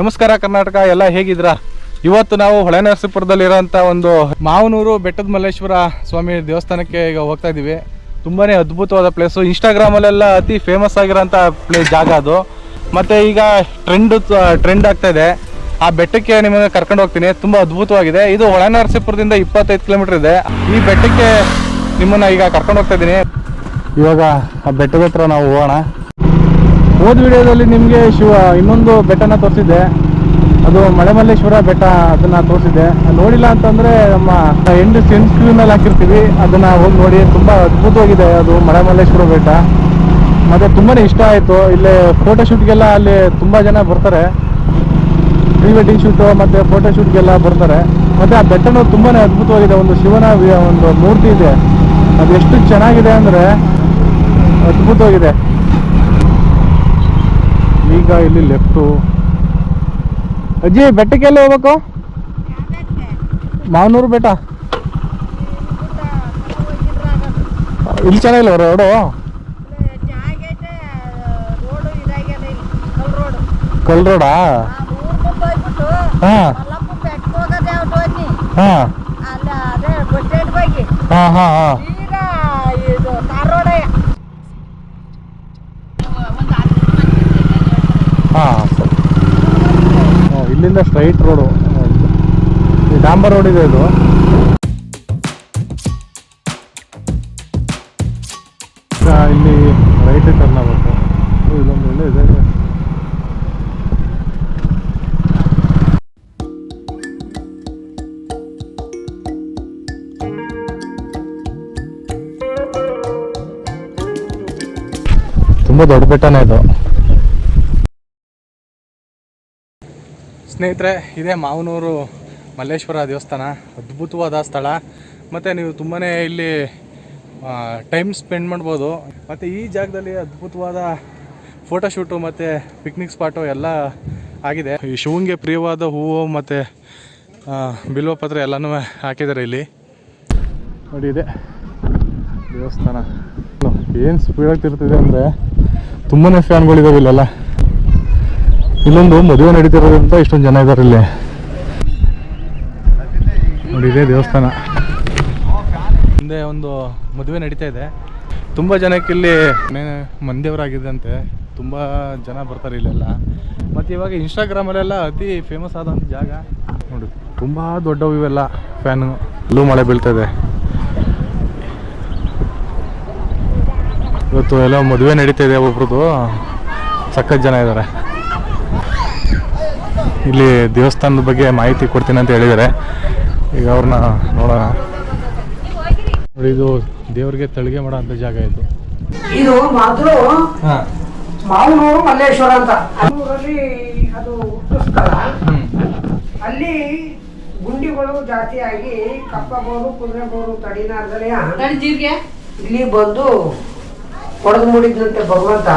ನಮಸ್ಕಾರ ಕರ್ನಾಟಕ, ಎಲ್ಲ ಹೇಗಿದ್ದೀರಾ? ಇವತ್ತು ನಾವು ಹೊಳೆನರಸೀಪುರದಲ್ಲಿರೋಂಥ ಒಂದು ಮಾವನೂರು ಬೆಟ್ಟದ ಮಲ್ಲೇಶ್ವರ ಸ್ವಾಮಿ ದೇವಸ್ಥಾನಕ್ಕೆ ಈಗ ಹೋಗ್ತಾ ಇದ್ದೀವಿ. ತುಂಬಾ ಅದ್ಭುತವಾದ ಪ್ಲೇಸು ಇನ್ಸ್ಟಾಗ್ರಾಮಲ್ಲೆಲ್ಲ ಅತಿ ಫೇಮಸ್ ಆಗಿರೋಂಥ ಪ್ಲೇ ಜಾಗ ಅದು. ಮತ್ತು ಈಗ ಟ್ರೆಂಡ್ ಟ್ರೆಂಡ್ ಆಗ್ತಾ ಇದೆ. ಆ ಬೆಟ್ಟಕ್ಕೆ ನಿಮಗೆ ಕರ್ಕೊಂಡು ಹೋಗ್ತೀನಿ. ತುಂಬ ಅದ್ಭುತವಾಗಿದೆ. ಇದು ಹೊಳೆನರಸೀಪುರದಿಂದ ಇಪ್ಪತ್ತೈದು ಕಿಲೋಮೀಟರ್ ಇದೆ. ಈ ಬೆಟ್ಟಕ್ಕೆ ನಿಮ್ಮನ್ನು ಈಗ ಕರ್ಕೊಂಡು ಹೋಗ್ತಾ ಇದ್ದೀನಿ. ಇವಾಗ ಆ ಬೆಟ್ಟದ ಹತ್ರ ನಾವು ಹೋಗೋಣ. ಹೋದ ವಿಡಿಯೋದಲ್ಲಿ ನಿಮಗೆ ಶಿವ ಇನ್ನೊಂದು ಬೆಟ್ಟನ ತೋರಿಸಿದ್ದೆ. ಅದು ಮಳೆಮಲ್ಲೇಶ್ವರ ಬೆಟ್ಟ ಅದನ್ನ ತೋರಿಸಿದ್ದೆ. ನೋಡಿಲ್ಲ ಅಂತಂದ್ರೆ ನಮ್ಮ ಎಂಡ್ ಸೆನ್ ಮೇಲೆ ಹಾಕಿರ್ತೀವಿ. ಅದನ್ನ ಹೋಗಿ ನೋಡಿ, ತುಂಬಾ ಅದ್ಭುತವಾಗಿದೆ ಅದು ಮಳೆಮಲ್ಲೇಶ್ವರ ಬೆಟ್ಟ. ಮತ್ತೆ ತುಂಬಾನೇ ಇಷ್ಟ ಆಯ್ತು. ಇಲ್ಲಿ ಫೋಟೋ ಶೂಟ್ಗೆಲ್ಲ ಅಲ್ಲಿ ತುಂಬಾ ಜನ ಬರ್ತಾರೆ. ಪ್ರೀ ವೆಡ್ಡಿಂಗ್ ಶೂಟು ಮತ್ತೆ ಫೋಟೋ ಶೂಟ್ಗೆಲ್ಲ ಬರ್ತಾರೆ. ಮತ್ತೆ ಆ ಬೆಟ್ಟನೂ ತುಂಬಾನೇ ಅದ್ಭುತವಾಗಿದೆ. ಒಂದು ಶಿವನ ಒಂದು ಮೂರ್ತಿ ಇದೆ. ಅದು ಎಷ್ಟು ಚೆನ್ನಾಗಿದೆ ಅಂದ್ರೆ ಅದ್ಭುತವಾಗಿದೆ. ಈಗ ಇಲ್ಲಿ ಲೆಫ್ಟು ಅಜ್ಜಿ ಬೆಟ್ಟಕ್ಕೆ ಎಲ್ಲಿ ಹೋಗ್ಬೇಕು? ಮಾವನೂರು ಬೆಟ್ಟ? ಇಲ್ಲಿ ಚೆನ್ನಾಗಿಲ್ಲ ರೋಡು ಕಲ್ ರೋಡಾ? ಹಾ. ಹಾ. ಹಾ ಹಾ ಹಾ ಹಾ. ಇಲ್ಲಿಂದ ಸ್ಟ್ರೈಟ್ ರೋಡು ಈ ಡಾಂಬರ್ ರೋಡ್ ಇದೆ ಇದು. ಇಲ್ಲಿ ರೈಟ್ ಟರ್ನ್ ಓ, ಇಲ್ಲೊಂದು ಒಳ್ಳೆ ಇದೆ. ತುಂಬ ದೊಡ್ಡ ಬೆಟ್ಟನೇ ಇದು. ಸ್ನೇಹಿತರೆ, ಇದೇ ಮಾವನೂರು ಮಲ್ಲೇಶ್ವರ ದೇವಸ್ಥಾನ. ಅದ್ಭುತವಾದ ಸ್ಥಳ. ಮತ್ತು ನೀವು ತುಂಬಾ ಇಲ್ಲಿ ಟೈಮ್ ಸ್ಪೆಂಡ್ ಮಾಡ್ಬೋದು. ಮತ್ತು ಈ ಜಾಗದಲ್ಲಿ ಅದ್ಭುತವಾದ ಫೋಟೋಶೂಟು ಮತ್ತು ಪಿಕ್ನಿಕ್ ಸ್ಪಾಟು ಎಲ್ಲ ಆಗಿದೆ. ಈ ಶಿವಂಗೆ ಪ್ರಿಯವಾದ ಹೂವು ಮತ್ತು ಬಿಲ್ವಪತ್ರ ಎಲ್ಲನೂ ಹಾಕಿದ್ದಾರೆ ಇಲ್ಲಿ. ನೋಡಿ ಇದೆ ದೇವಸ್ಥಾನ. ಏನು ಸ್ಪೀಡಾಗಿ ತಿರ್ತಿದೆ ಅಂದರೆ ತುಂಬಾ ಫ್ಯಾನ್ಗಳಿದಾವೆ ಇಲ್ಲೆಲ್ಲ. ಇಲ್ಲೊಂದು ಮದುವೆ ನಡೀತಿರೋದ್ರಿಂದ ಇಷ್ಟೊಂದು ಜನ ಇದ್ದಾರೆ ಇಲ್ಲಿ. ನೋಡಿ, ಇದೇ ದೇವಸ್ಥಾನ. ಮುಂದೆ ಒಂದು ಮದುವೆ ನಡೀತಾ ಇದೆ. ತುಂಬ ಜನಕ್ಕೆ ಇಲ್ಲಿ ಮಂದೇವರಾಗಿದ್ದಂತೆ ತುಂಬ ಜನ ಬರ್ತಾರೆ ಇಲ್ಲೆಲ್ಲ. ಮತ್ತು ಇವಾಗ ಇನ್ಸ್ಟಾಗ್ರಾಮಲ್ಲೆಲ್ಲ ಅತಿ ಫೇಮಸ್ ಆದಂಥ ಜಾಗ. ನೋಡಿ, ತುಂಬ ದೊಡ್ಡವು ಇವೆಲ್ಲ ಫ್ಯಾನು ಅಲ್ಲೂ ಮಳೆ ಬೀಳ್ತಾ ಇದೆ. ಇವತ್ತು ಎಲ್ಲ ಮದುವೆ ನಡೀತಾ ಇದೆ ಒಬ್ರದ್ದು. ಸಖತ್ ಜನ ಇದ್ದಾರೆ ಇಲ್ಲಿ ದೇವಸ್ಥಾನದ ಬಗ್ಗೆ ಮಾಹಿತಿ ಕೊಡ್ತೀನಿ ಅಂತ ಹೇಳಿದ್ದಾರೆ. ಈಗ ಅವ್ರನ್ನ ನೋಡೋಣ. ನೋಡಿ ಇದು ದೇವ್ರಿಗೆ ತಳಿಗೆ ಮಾಡೋ ಅಂತ ಜಾಗ ಇದು. ಇದು ಮಾತ್ರ ಮಾವನೂರು ಮಲ್ಲೇಶ್ವರ ಅಂತ. ಅದು ಹುಟ್ಟು ಅಲ್ಲಿ ಗುಂಡಿಗಳು ಜಾತಿಯಾಗಿ ಆಗಿ ಕಪ್ಪ ಬೋರು ಕುದುರೆ ಬೋರು ತಡಿನಾರ್ದಲೆಯ ಇಲ್ಲಿ ಬಂದು ಹೊಡೆದು ಮೂಡಿದ್ನಂತೆ ಭಗವಂತ.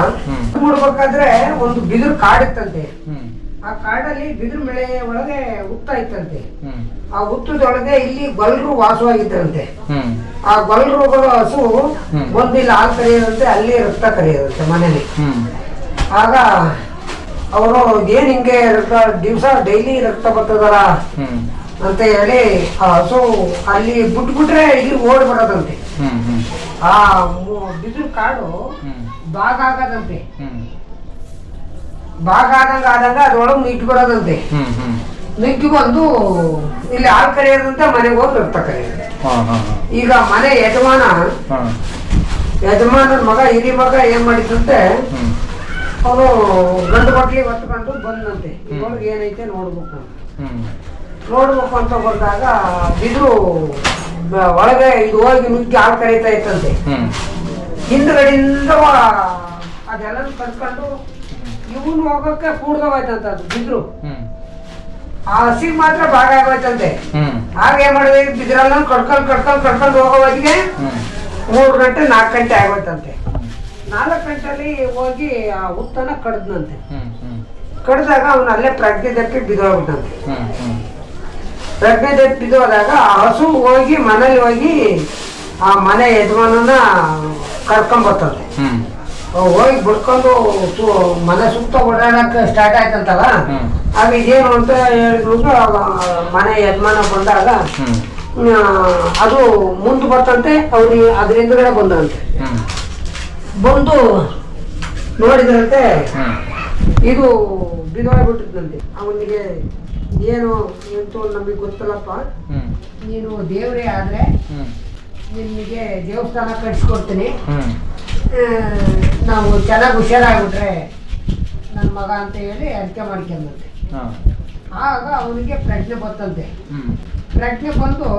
ಮೂಡ್ಬೇಕಾದ್ರೆ ಒಂದು ಬಿದಿರು ಕಾಡಿತ್ತಂತೆ. ಆ ಕಾಡಲ್ಲಿ ಬಿದಿರು ಮಳೆ ಒಳಗೆ ಹುತ್ತ ಇತ್ತಂತೆ. ಆ ಹುತ್ತದೊಳಗೆ ಇಲ್ಲಿ ಗೊಲ್ರು ವಾಸವಾಗಿದ್ದರಂತೆ ಆ ಗೊಲ್ರುಗಳು ಹಸು ಬಂದಿಲ್ಲ ಹಾಲು ಕರೆಯೋದಂತೆ ಅಲ್ಲಿ ರಕ್ತ ಕರೆಯೋದಂತೆ ಮನೇಲಿ ಆಗ ಅವರು ಏನ್ ಹಿಂಗೆ ರಕ್ತ ದಿವಸ ಡೈಲಿ ರಕ್ತ ಬರ್ತದಲ್ಲ ಅಂತ ಹೇಳಿ ಆ ಹಸು ಅಲ್ಲಿ ಬಿಟ್ಬಿಟ್ರೆ ಇಲ್ಲಿ ಓಡ್ ಬರೋದಂತೆ. ಹ್ಞೂ ಹ್ಞೂ ಆ ಬಿದಿರು ಕಾಡು ಹ್ಞೂ ಭಾಗ ಆದಂಗ ಆದಂಗ ಅದ್ರೊಳಗೆ ನಿಟ್ಟು ಬರೋದಂತೆ ನಿಂತು ಬಂದು ಇಲ್ಲಿ ಹಾಲು ಕರೆಯೋದಂತೆ ಮನೆಗೆ ಹೋಗಿ ರಕ್ತ ಕರೆಯೋದು ಈಗ ಮನೆ ಯಜಮಾನ ಯಜಮಾನನ ಮಗ ಹಿರಿ ಮಗ ಏನ್ ಮಾಡಿದಂತೆ ಅವನು ಗಂಡು ಬಟ್ಲಿ ಹೊತ್ಕೊಂಡು ಬಂದಂತೆ ಇದ್ರೊಳಗೆ ಏನೈತೆ ನೋಡ್ಬೇಕು ನೋಡ್ಬೇಕು ಅಂತ ಬಂದಾಗ ಬಿದ್ರು ಒಳಗೆ ಇದು ಹೋಗಿ ನುಗ್ಗಿ ಹಾಲು ಕರೀತಾ ಇತ್ತಂತೆ. ಹಿಂದ್ಗಡೆಯಿಂದ ಅದೆಲ್ಲ ಕರ್ಕೊಂಡು ಇವನು ಹೋಗಕ್ಕೆ ಕೂಡ್ದವಾಯ್ತಂತ ಅದು ಬಿದ್ರು. ಆ ಹಸಿಗೆ ಮಾತ್ರ ಭಾಗ ಆಗೋಯ್ತಂತೆ. ಆಗ ಏನ್ ಮಾಡಿದೆ ಬಿದ್ರಲ್ಲ ಕಡ್ಕೊಂಡ್ ಕಡ್ಕೊಂಡ್ ಕಡ್ಕೊಂಡು ಹೋಗೋ ಹೊತ್ತಿಗೆ ಮೂರು ಗಂಟೆ ನಾಲ್ಕು ಗಂಟೆ ಆಗೋಯ್ತಂತೆ. ನಾಲ್ಕು ಗಂಟೆಲಿ ಹೋಗಿ ಆ ಹುತ್ತನ ಕಡ್ದನಂತೆ. ಹ್ಞೂ ಕಡ್ದಾಗ ಅವನು ಅಲ್ಲೇ ಪ್ರಜ್ಞೆ ತಪ್ಪಿ ಬಿದ್ದೋಗ್ಬಿಟ್ಟಂತೆ ಪ್ರಜ್ಞೆ ತಪ್ಪಿ ಬಿದ್ದೋದಾಗ ಆ ಹಸು ಹೋಗಿ ಮನೇಲಿ ಹೋಗಿ ಆ ಮನೆ ಯಜಮಾನನ ಕರ್ಕೊಂಬರ್ತಂತೆ ಹೋಗಿ ಬಿಡ್ಕೊಂಡು ಮನೆ ಸುತ್ತ ಓಡಾಡಕ್ಕೆ ಸ್ಟಾರ್ಟ್ ಆಯ್ತಂತಲ್ಲ. ಆಗ ಇದೇನು ಅಂತ ಹೇಳಿದ್ರು ಮನೆ ಯಜಮಾನ ಬಂದಾಗ ಅದು ಮುಂದೆ ಬರ್ತಂತೆ ಅವ್ರಿಗೆ ಅದ್ರ ಹಿಂದ್ಗಡೆ ಬಂದಂತೆ. ಬಂದು ನೋಡಿದ್ರಂತೆ ಇದು ಬಿದ್ದೋಗ್ಬಿಟ್ಟಿದ್ದಂತೆ ಅವನಿಗೆ ಏನು ಎಂತೂ ನಮಗೆ ಗೊತ್ತಲ್ಲಪ್ಪ. ನೀನು ದೇವರೇ ಆದರೆ ನಿಮಗೆ ದೇವಸ್ಥಾನ ಕಟ್ಸ್ಕೊಡ್ತೀನಿ ನಾವು ಚೆನ್ನಾಗಿ ಹುಷಾರಾಗ್ಬಿಟ್ರೆ ನನ್ನ ಮಗ ಅಂತ ಹೇಳಿ ಅಡಿಕೆ ಮಾಡ್ಕೊಂಡಂತೆ ಆಗ ಅವನಿಗೆ ಪ್ರಜ್ಞೆ ಬಂತಂತೆ. ಪ್ರಜ್ಞೆ ಬಂದು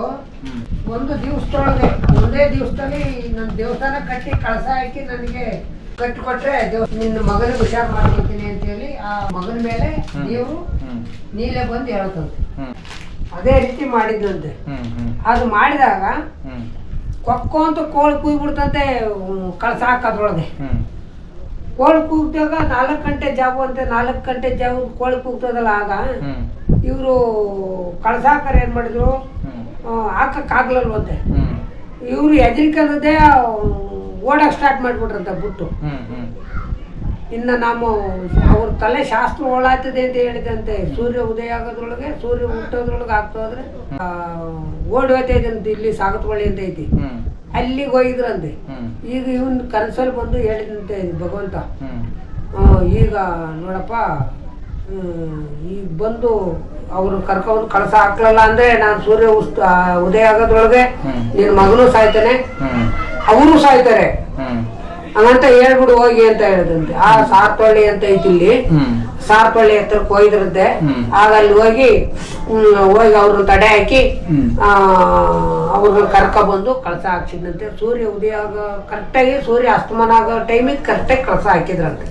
ಒಂದು ದಿವಸದೊಳಗೆ ಒಂದೇ ದಿವಸದಲ್ಲಿ ನನ್ನ ದೇವಸ್ಥಾನ ಕಟ್ಟಿ ಕಳಸ ಹಾಕಿ ನನಗೆ ಕಟ್ಟಿಕೊಟ್ರೆ ದೇವ್ ನಿನ್ನ ಮಗನಿಗೆ ಹುಷಾರು ಮಾಡ್ಕೊತೀನಿ ಅಂತ ಹೇಳಿ ಆ ಮಗನ ಮೇಲೆ ನೀವು ನೀಲೇ ಬಂದು ಹೇಳತ್ತಂತೆ ಅದೇ ರೀತಿ ಮಾಡಿದ್ದಂತೆ ಅದು ಮಾಡಿದಾಗ ಕೊಕ್ಕೋ ಅಂತ ಕೋಳಿ ಕುಯ್ಬಿಡ್ತಂತೆ ಕಳಸ ಹಾಕೋದ್ರೊಳಗೆ ಕೋಳಿ ಕೂಗ್ದಾಗ ನಾಲ್ಕು ಗಂಟೆ ಜಾವು ಅಂತ ನಾಲ್ಕು ಗಂಟೆ ಜಾವು ಕೋಳಿ ಕೂಗ್ತದಲ್ಲ ಆಗ ಇವರು ಕಳ್ಸಾಕರ್ ಏನು ಮಾಡಿದ್ರು? ಹಾಕಕ್ಕಾಗ್ಲಲ್ವಂತೆ ಇವರು ಎದ್ರಿಕದೇ ಓಡಕ್ಕೆ ಸ್ಟಾರ್ಟ್ ಮಾಡಿಬಿಟ್ರಂತೆ ಬಿಟ್ಟು. ಇನ್ನು ನಾವು ಅವ್ರ ತಲೆ ಶಾಸ್ತ್ರ ಓಡಾಗ್ತದೆ ಅಂತ ಹೇಳಿದಂತೆ ಸೂರ್ಯ ಉದಯ ಆಗೋದ್ರೊಳಗೆ ಸೂರ್ಯ ಹುಟ್ಟೋದ್ರೊಳಗೆ ಆಗ್ತದ್ರೆ ಓಡಿ ಇದಂತೆ ಇಲ್ಲಿ ಸಾಗತ್ಕೊಳ್ಳಿ ಅಂತ ಐತಿ. ಅಲ್ಲಿಗೆ ಹೋಗಿದ್ರಂತೆ. ಈಗ ಇವನ್ ಕನಸಲ್ಲಿ ಬಂದು ಹೇಳಿದಂತೆ ಭಗವಂತ. ಈಗ ನೋಡಪ್ಪ ಈಗ ಬಂದು ಅವ್ರು ಕರ್ಕೊಂಡು ಕಳಸ ಹಾಕ್ಲಲ್ಲ ಅಂದ್ರೆ ನಾನು ಸೂರ್ಯ ಉಸ್ತ ಉದಯ ಆಗೋದ್ರೊಳಗೆ. ನಿನ್ನ ಮಗನೂ ಸಾಯ್ತಾನೆ. ಅವರು ಸಾಯ್ತಾರೆ. ಹಂಗಂತ ಹೇಳ್ಬಿಡು ಹೋಗಿ ಅಂತ ಹೇಳಿದಂತೆ. ಆ ಸಾರ್ತೊಳ್ಳಿ ಅಂತ ಐತಿ ಇಲ್ಲಿ. ಸಾರ್ಪಳ್ಳಿ ಸಾರ್ತೊಳ್ಳಿ ಹೋಗಿದ್ರಂತೆ ಹ್ಮ್. ಆಗ ಅಲ್ಲಿ ಹೋಗಿ ಹೋಗಿ ಅವ್ರನ್ನ ತಡೆ ಹಾಕಿ. ಆ, ಅವ್ರನ್ನ ಕರ್ಕ ಬಂದು ಕಳಸ ಹಾಕ್ಸಿದಂತೆ ಸೂರ್ಯ ಉದಯ ಆಗೋ ಕರೆಕ್ಟಾಗಿ ಸೂರ್ಯ ಅಸ್ತಮಾನ ಆಗೋ ಟೈಮಿಗೆ ಕರೆಕ್ಟಾಗಿ ಕಳಸ ಹಾಕಿದ್ರಂತೆ.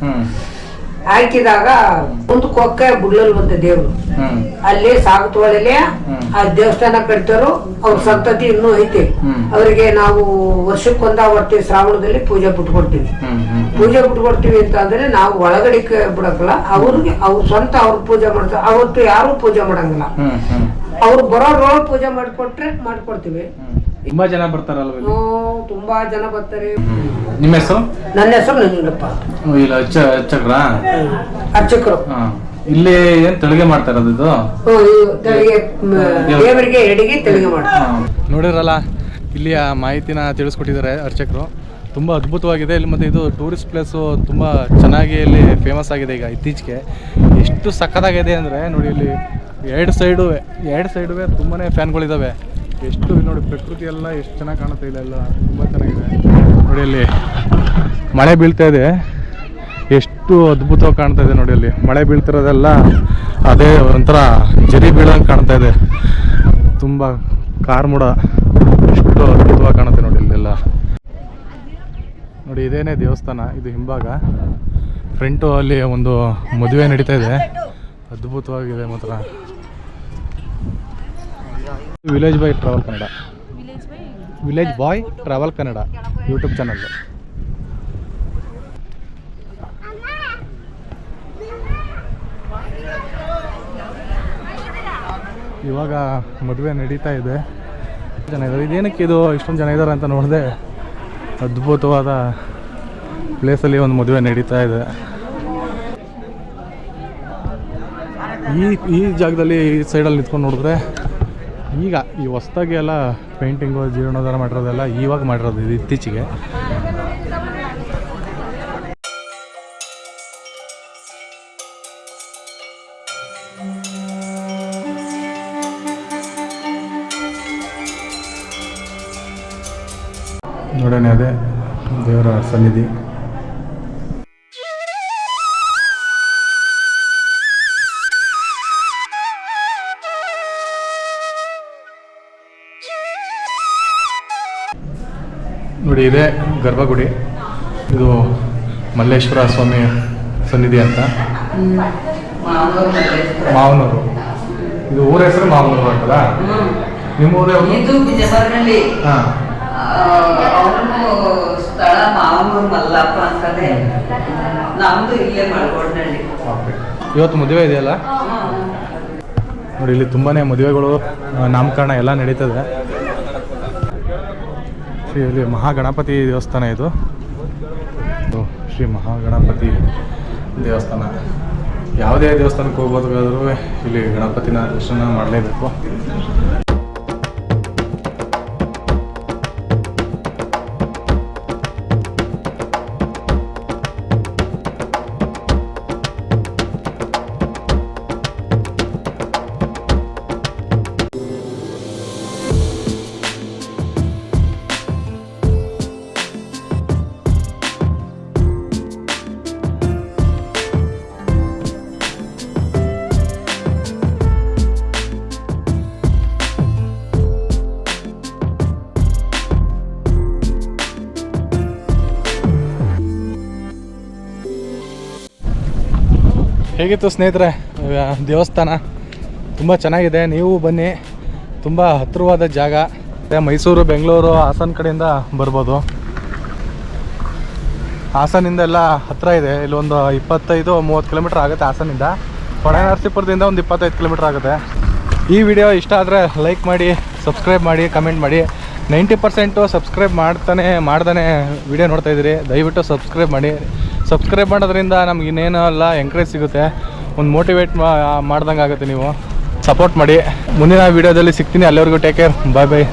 ಹಾಕಿದಾಗ ಒಂದು ಕೊಕ್ಕ ಬುಡ್ಲಲ್ಲಿ ಬಂತ ದೇವ್ರು. ಅಲ್ಲಿ ಸಾಕು ಹ್ಮ್. ಆ ದೇವಸ್ಥಾನ ಕಟ್ತಾರೋ ಅವ್ರ ಸಂತತಿ ಇನ್ನೂ ಐತೆ. ಅವರಿಗೆ ನಾವು ವರ್ಷಕ್ಕೊಂದ ಬರ್ತೀವಿ ಶ್ರಾವಣದಲ್ಲಿ ಪೂಜೆ ಬಿಟ್ಕೊಡ್ತೀವಿ ಪೂಜೆ ಬಿಟ್ಕೊಡ್ತೀವಿ ಅಂತ ಅಂದ್ರೆ ನಾವು ಒಳಗಡೆ ಬಿಡಕಲ್ಲ ಬಿಡಕ್ಕಲ್ಲ ಅವ್ರಿಗೆ ಅವ್ರ ಸ್ವಂತ ಅವ್ರ ಪೂಜೆ ಮಾಡ್ತಾರೆ. ಅವತ್ತು ಯಾರು ಪೂಜೆ ಮಾಡಂಗಿಲ್ಲ. ಅವ್ರು ಬರೋ ಬರೋದ್ರೊಳಗೆ ಪೂಜೆ ಮಾಡ್ಕೊಟ್ರೆ ಮಾಡ್ಕೊಡ್ತೀವಿ. ತುಂಬಾ ಜನ ಬರ್ತಾರಲ್ವ ಇಲ್ಲಿ? ತುಂಬಾ ಜನ ಬರ್ತಾರೆ. ನಿಮ್ಮ ಹೆಸರು? ನನ್ನ ಹೆಸರು ನಂಜುಂಡಪ್ಪ ಇಲ್ಲ ಅಚ್ಚ ಅಚ್ಚಕ್ರ ಅರ್ಚಕರು ಹಾ. ಇಲ್ಲಿ ಏನ್ ತೆಳಿಗೆ ಮಾಡ್ತಾ ಇರೋದು ಇದು? ತೆರಿಗೆ ದೇವರಿಗೆ ಎಡಿಗೆ ಮಾಡ್ತಾರೆ. ನೋಡಿರಲ್ಲ ಇಲ್ಲಿಯ ಮಾಹಿತಿನ ತಿಳಿಸ್ಕೊಟ್ಟಿದ್ದಾರೆ ಅರ್ಚಕರು. ತುಂಬ ಅದ್ಭುತವಾಗಿದೆ. ಇಲ್ಲಿ ಮತ್ತು ಇದು ಟೂರಿಸ್ಟ್ ಪ್ಲೇಸು ತುಂಬ ಚೆನ್ನಾಗಿ ಇಲ್ಲಿ ಫೇಮಸ್ ಆಗಿದೆ ಈಗ ಇತ್ತೀಚೆಗೆ. ಎಷ್ಟು ಸಖತ್ತಾಗಿದೆ ಅಂದರೆ ನೋಡಿ ಇಲ್ಲಿ ಎರಡು ಸೈಡು ಎರಡು ಸೈಡುವೆ ತುಂಬಾ ಫ್ಯಾನ್ಗಳಿದ್ದಾವೆ ಎಷ್ಟು ನೋಡಿ ಪ್ರಕೃತಿ ಎಲ್ಲ ಎಷ್ಟು ಚೆನ್ನಾಗಿ ಕಾಣುತ್ತೆ ಇಲ್ಲೆಲ್ಲ ತುಂಬ ಚೆನ್ನಾಗಿದೆ. ನೋಡಿ ಅಲ್ಲಿ ಮಳೆ ಬೀಳ್ತಾ ಇದೆ. ಎಷ್ಟು ಅದ್ಭುತವಾಗಿ ಕಾಣ್ತಾ ಇದೆ ನೋಡಿ ಅಲ್ಲಿ ಮಳೆ ಬೀಳ್ತಿರೋದೆಲ್ಲ ಅದೇ ಒಂಥರ ಜರಿ ಬೀಳಂಗೆ ಕಾಣ್ತಾ ಇದೆ. ತುಂಬ ಕಾರ್ಮುಡ ಎಷ್ಟು ಅದ್ಭುತವಾಗಿ ಕಾಣುತ್ತೆ ನೋಡಿ ಇಲ್ಲೆಲ್ಲ ನೋಡಿ, ಇದೇನೇ ದೇವಸ್ಥಾನ, ಇದು ಹಿಂಭಾಗ. ಫ್ರಂಟು ಅಲ್ಲಿ ಒಂದು ಮದುವೆ ನಡೀತಾ ಇದೆ. ಅದ್ಭುತವಾಗಿದೆ ಮಾತ್ರ. Village boy travel Kannada village boy travel Kannada YouTube channel ಇವಾಗ ಮದುವೆ ನಡೀತಾ ಇದೆ. ಜನ ಇದ್ದಾರೆ ಇದೇನಕ್ಕೆ ಇದು ಇಷ್ಟೊಂದು ಜನ ಇದ್ದಾರೆ ಅಂತ ನೋಡಿದೆ ಅದ್ಭುತವಾದ ಪ್ಲೇಸಲ್ಲಿ ಒಂದು ಮದುವೆ ನಡೀತಾ ಇದೆ. ಈ ಈ ಜಾಗದಲ್ಲಿ ಈ ಸೈಡಲ್ಲಿ ನಿಂತ್ಕೊಂಡು ನೋಡಿದ್ರೆ ಈಗ ಈ ಹೊಸ್ದಾಗಿ ಎಲ್ಲ ಪೇಂಟಿಂಗು, ಜೀರ್ಣೋದ್ಧಾರ ಮಾಡಿರೋದೆಲ್ಲ ಇವಾಗ ಮಾಡಿರೋದು ಇದು ಇತ್ತೀಚೆಗೆ. ನೋಡೋಣ ಅದೇ ದೇವರ ಸನ್ನಿಧಿ. ನೋಡಿ ಇದೆ ಗರ್ಭಗುಡಿ. ಇದು ಮಲ್ಲೇಶ್ವರ ಸ್ವಾಮಿ ಸನ್ನಿಧಿ ಅಂತ. ಮಾವನೂರು. ಇದು ಊರ ಹೆಸರು ಮಾವನೂರು ಅಂತಲ್ಲ? ನಿಮ್ಮ ಊರೇ ಇದು ಬಿಜಾಪುರದಲ್ಲಿ. ಹಾಂ. ಸ್ಥಳ ಮಾವನೂರು ಮಲ್ಲಪ್ಪ ಅಂತಲೇ ಇಲ್ಲೇ ಮಳಗೋಡ್ನಳ್ಳಿ ಇವತ್ತು ಮದುವೆ ಇದೆಯಲ್ಲ? ನೋಡಿ ಇಲ್ಲಿ ತುಂಬಾ ಮದುವೆಗಳು ನಾಮಕರಣ ಎಲ್ಲ ನಡೀತದೆ. ಶ್ರೀ ಇಲ್ಲಿ ಮಹಾಗಣಪತಿ ದೇವಸ್ಥಾನ ಇದು. ಶ್ರೀ ಮಹಾಗಣಪತಿ ದೇವಸ್ಥಾನ. ಯಾವುದೇ ದೇವಸ್ಥಾನಕ್ಕೆ ಹೋಗೋದಾದ್ರೂ ಇಲ್ಲಿ ಗಣಪತಿನ ದರ್ಶನ ಮಾಡಲೇಬೇಕು. ಹೇಗಿತ್ತು ಸ್ನೇಹಿತರೆ? ದೇವಸ್ಥಾನ ತುಂಬ ಚೆನ್ನಾಗಿದೆ. ನೀವು ಬನ್ನಿ. ತುಂಬ ಹತ್ತಿರವಾದ ಜಾಗ. ಮೈಸೂರು, ಬೆಂಗಳೂರು, ಹಾಸನ ಕಡೆಯಿಂದ ಬರ್ಬೋದು. ಹಾಸನಿಂದ ಎಲ್ಲ ಹತ್ತಿರ ಇದೆ. ಇಲ್ಲಿ ಒಂದು ಇಪ್ಪತ್ತೈದು, ಮೂವತ್ತು ಕಿಲೋಮೀಟ್ರ್ ಆಗುತ್ತೆ ಹಾಸನಿಂದ. ಹೊಳೆನರಸೀಪುರದಿಂದ ಒಂದು ಇಪ್ಪತ್ತೈದು ಕಿಲೋಮೀಟರ್ ಆಗುತ್ತೆ. ಈ ವಿಡಿಯೋ ಇಷ್ಟ ಆದರೆ ಲೈಕ್ ಮಾಡಿ ಸಬ್ಸ್ಕ್ರೈಬ್ ಮಾಡಿ ಕಮೆಂಟ್ ಮಾಡಿ. ನೈಂಟಿ ಪರ್ಸೆಂಟು ಸಬ್ಸ್ಕ್ರೈಬ್ ಮಾಡ್ತಾನೆ ಮಾಡ್ದೇ ವಿಡಿಯೋ ನೋಡ್ತಾ ಇದ್ದೀರಿ. ದಯವಿಟ್ಟು ಸಬ್ಸ್ಕ್ರೈಬ್ ಮಾಡಿ. ಸಬ್ಸ್ಕ್ರೈಬ್ ಮಾಡೋದ್ರಿಂದ ನಮ್ಗೆ ಇನ್ನೇನು ಅಲ್ಲ ಎಂಕರೇಜ್ ಸಿಗುತ್ತೆ. ಒಂದು ಮೋಟಿವೇಟ್ ಮಾಡ್ದಂಗೆ ಆಗುತ್ತೆ ನೀವು. ಸಪೋರ್ಟ್ ಮಾಡಿ. ಮುಂದಿನ ವೀಡಿಯೋದಲ್ಲಿ ಸಿಗ್ತೀನಿ. ಅಲ್ಲಿವರೆಗೂ ಟೇಕ್ ಕೇರ್ ಬಾಯ್ ಬಾಯ್